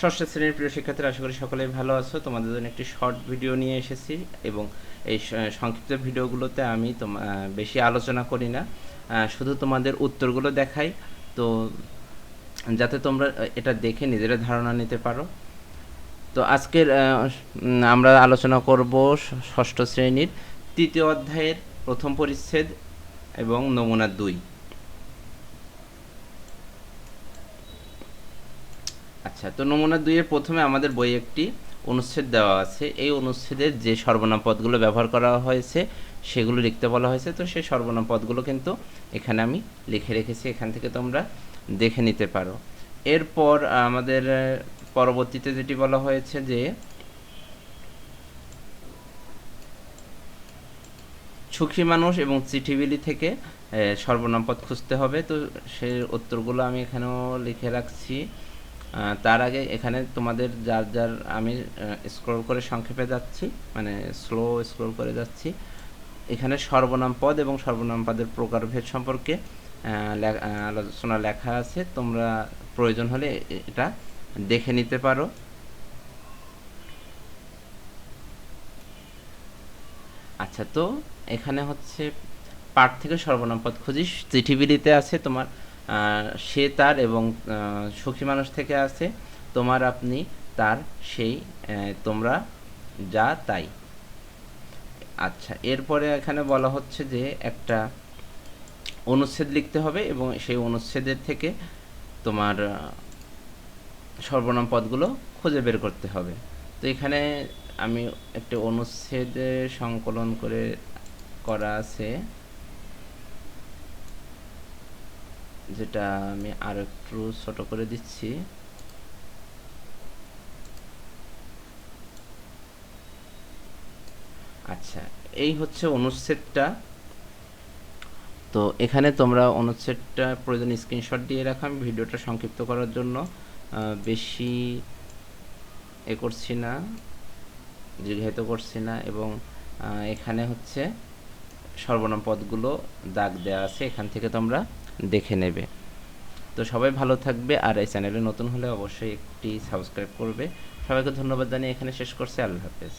ষষ্ঠ শ্রেণির প্রিয় শিক্ষার্থীরা, আশা করি সকলেই ভালো আছো। তোমাদের জন্য একটি শর্ট ভিডিও নিয়ে এসেছি এবং এই সংক্ষিপ্ত ভিডিওগুলোতে আমি বেশি আলোচনা করি না। শুধু তোমাদের উত্তরগুলো দেখাই। তো যাতে তোমরা এটা দেখে নিজেরা ধারণা নিতে পারো। তো আজকের আমরা আলোচনা করব ষষ্ঠ শ্রেণির তৃতীয় অধ্যায়ের প্রথম পরিচ্ছেদ এবং নমুনা দুই। আচ্ছা তো নমুনা দুইয়ের প্রথমে আমাদের বই একটি অনুচ্ছেদ দেওয়া আছে। এই অনুচ্ছেদের যে সর্বনাম পদগুলো ব্যবহার করা হয়েছে, সেগুলো লিখতে বলা হয়েছে। তো সেই সর্বনাম পদগুলো কিন্তু এখানে আমি লিখে রেখেছি। এখান থেকে তোমরা দেখে নিতে পারো। এরপর আমাদের পরবর্তীতে যেটি বলা হয়েছে যে, সুখী মানুষ এবং চিঠিবিলি থেকে সর্বনাম পদ খুঁজতে হবে। তো সেই উত্তরগুলো আমি এখানেও লিখে রাখছি। তার আগে এখানে তোমাদের যার যার আমি স্ক্রল করে সংক্ষেপে যাচ্ছি মানে স্লো স্ক্রল করে যাচ্ছি, এখানে সর্বনাম পদ এবং সর্বনাম পদের প্রকারভেদ সম্পর্কে আলোচনা লেখা আছে, তোমরা প্রয়োজন হলে এটা দেখে নিতে পারো। আচ্ছা তো এখানে হচ্ছে পাঠ থেকে সর্বনাম পদ খুঁজি চিঠিবিলিতে আছে তোমার সে তার এবং সুখী মানুষ থেকে আছে। তোমার আপনি তার সেই তোমরা যা তাই। আচ্ছা এরপরে এখানে বলা হচ্ছে যে একটা অনুচ্ছেদ লিখতে হবে এবং সেই অনুচ্ছেদের থেকে তোমার সর্বনাম পদগুলো খুঁজে বের করতে হবে। তো এখানে আমি একটা অনুচ্ছেদ সংকলন করে করা আছে। যেটা আমি আর একটু ছোট করে দিচ্ছি। আচ্ছা এই হচ্ছে অনুচ্ছেদটা। তো এখানে তোমরা অনুচ্ছেদটা প্রয়োজন স্ক্রিনশট দিয়ে রাখো, আমি ভিডিওটা সংক্ষিপ্ত করার জন্য। বেশি এ করছি না, দীর্ঘায়িত করছি না এবং এখানে হচ্ছে সর্বনাম পদগুলো দাগ দেওয়া আছে। এখান থেকে তোমরা দেখে নেবে। তো সবাই ভালো থাকবে আর এই চ্যানেলে নতুন হলে অবশ্যই একটি সাবস্ক্রাইব করবে। সবাইকে ধন্যবাদ জানিয়ে এখানে শেষ করছি। আল্লাহ হাফেজ।